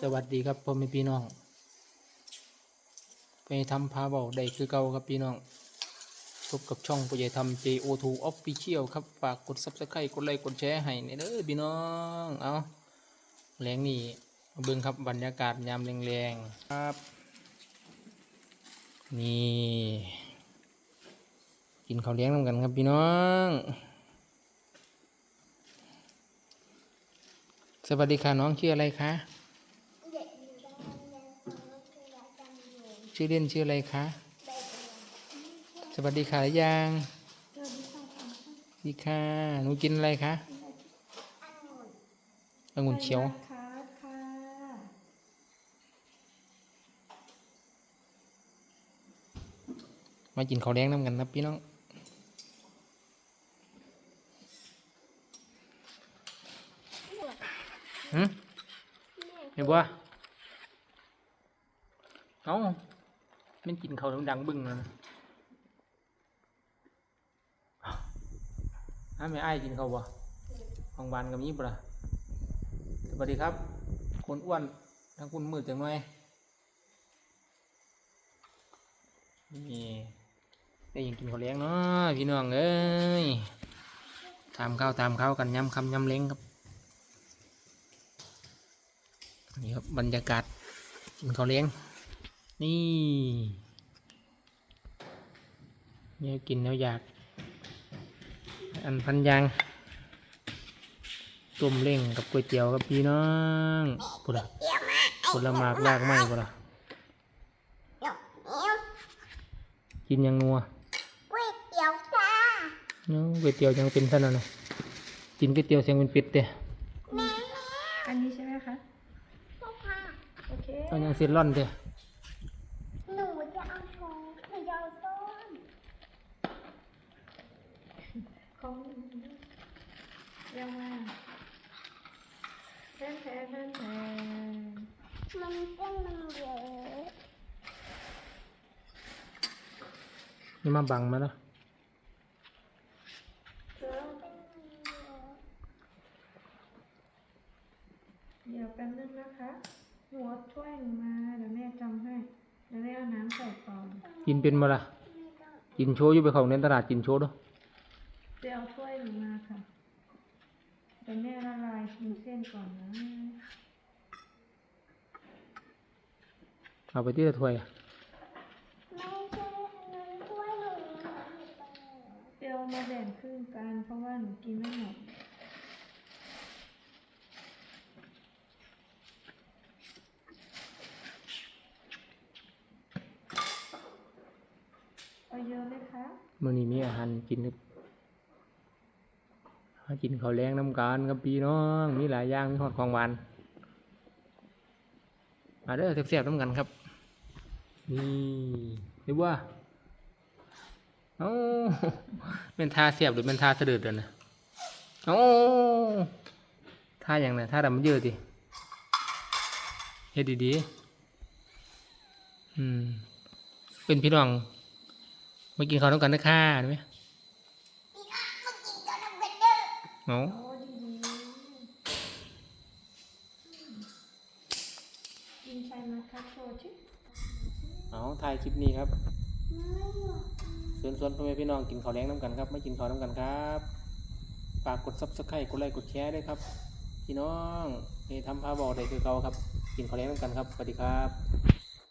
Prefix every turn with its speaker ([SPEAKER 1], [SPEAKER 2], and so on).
[SPEAKER 1] สวัสดีครับพ่อแม่พี่น้อง ไปทำพาเบาได้คือเก่าครับพี่น้องพบกับช่องผู้ใหญ่ทำ JO2 Official ครับ ฝากกด Subscribe กดไลค์กดแชร์ให้ในเด้อพี่น้อง เอาแรงนี่มาเบิ่งครับบรรยากาศยามแรงๆครับ นี่ กินข้าวเลี้ยงนำกันครับพี่น้องสวัสดีค่ะน้องชื่ออะไรคะ
[SPEAKER 2] เด็กอยู่บ้านยังฟังว่าคือรักกันอยู่
[SPEAKER 1] ชื่อเล่นชื่ออะไรคะ
[SPEAKER 2] เด็ก
[SPEAKER 1] สวัสดีค่ะหรือยัง
[SPEAKER 2] เกิดที่ต้องทำ
[SPEAKER 1] สวัสดีค่ะหนูกินอะไรคะ
[SPEAKER 2] อันหมด
[SPEAKER 1] องุ่นเขียว
[SPEAKER 3] ค่ะค่ะ
[SPEAKER 1] มากินข้าวแดงน้ำกันนะพี่น้องหืมเห็นบ่เอ้า มันกินเข้าวดังบึ้งนะอ้าวไม่ไอ้กินเขาบ่ของวานกับนี้บ่ล่ะสวัสดีครับ คนอ้วนทั้งคุณมืดจังไหน่อยนี่ได้ยินกินข้าวเลี้ยงเนาะพี่น้องเอ้ยตามข้าวตามข้าวกันย้ำคำย้ำเล้งครับนี่ครับบรรยากาศกินข้าวเลี้ยง นี่เนี่ยกินแล้วอยาก อันพันยางต้มเล้งกับก๋วยเตี๋ยวกับพี่น้องพุดละผลหมากลากไม้พุดละ
[SPEAKER 2] เดี๋ยวเดี๋ยว
[SPEAKER 1] กินยังนัว
[SPEAKER 2] ก๋วยเตี๋ยวจ้า
[SPEAKER 1] เนาะก๋วยเตี๋ยวยังเป็นเท่านั้นนะกินก๋วยเตี๋ยวเสียงเป็นเป็ดเด้
[SPEAKER 2] แม่
[SPEAKER 3] อันนี้ใช่ไหมคะ
[SPEAKER 2] แม่ค่ะ
[SPEAKER 3] โอเค
[SPEAKER 1] เอายังเส้นร่อนเด้
[SPEAKER 2] หนูจะเอาโชว์หนูจะเอาต้น
[SPEAKER 3] ของเรียกว่าแทนแทนแทนแทน
[SPEAKER 2] มันเส้นมันเยอะ
[SPEAKER 1] นี่มาบังมาแล้
[SPEAKER 3] วเดี๋ยวแป๊บนึงนะคะหัวถ้วยหนูมาเดี๋ยวแม่จำให้ เดี๋ยวแม่เอาน้ำใส่ก่อน
[SPEAKER 1] กินเป็นมาละ
[SPEAKER 2] ไม่ต้อง
[SPEAKER 1] กินโชว์อยู่ไปของในตลาดกินโชว์ด้วย
[SPEAKER 3] เดี๋ยวเอาถ้วย หนูมาค่ะเดี๋ยวแม่ละลายชิมเส้นก่อนนะ
[SPEAKER 1] เอาไปที่ละถ้วย
[SPEAKER 2] ไม่ใช่อันนั้นถ้วยหนูมีอยู่ตรงนี้
[SPEAKER 3] เดี๋ยวมาแบ่งครึ่งกันเพราะว่าหนูกินไม่หมดเอาเยอะไหมคะ
[SPEAKER 1] มื่อนี้มีอาหารกินครับ หากินข้าวแรงน้ำกันครับพี่น้องมีหลายอย่างมีหอดของหวานมาเด้อเสียบๆน้ำกันครับ นี่เห็นว่าเอ้าเป็นทาเสียบหรือเป็นทาเสด็จเดี๋ยวนะเอ้าท่าอย่างไหนท่าดำมันเยอะดิเฮ็ดดีๆอืมเป็นพี่น้องมากินข้าวต้องกันนะค่ะเห็นไหม
[SPEAKER 2] อีกอะมากินกับน้ำเบเดอร์
[SPEAKER 1] เอา
[SPEAKER 3] โอ้ดีดีกินใส่มาคัสโซชิ
[SPEAKER 1] เอาถ่ายคลิปนี้ครับเชิญชวนพ่อแม่พี่น้องกินข้าวแรงน้ำกันครับ ไม่กินข้าวน้ำกันครับฝากกดซับสไครต์กดไลค์กดแชร์ด้วยครับ พี่น้องนี่ทำพาบอกได้คือเขาครับ กินข้าวแรงน้ำกันครับสวัสดีครับ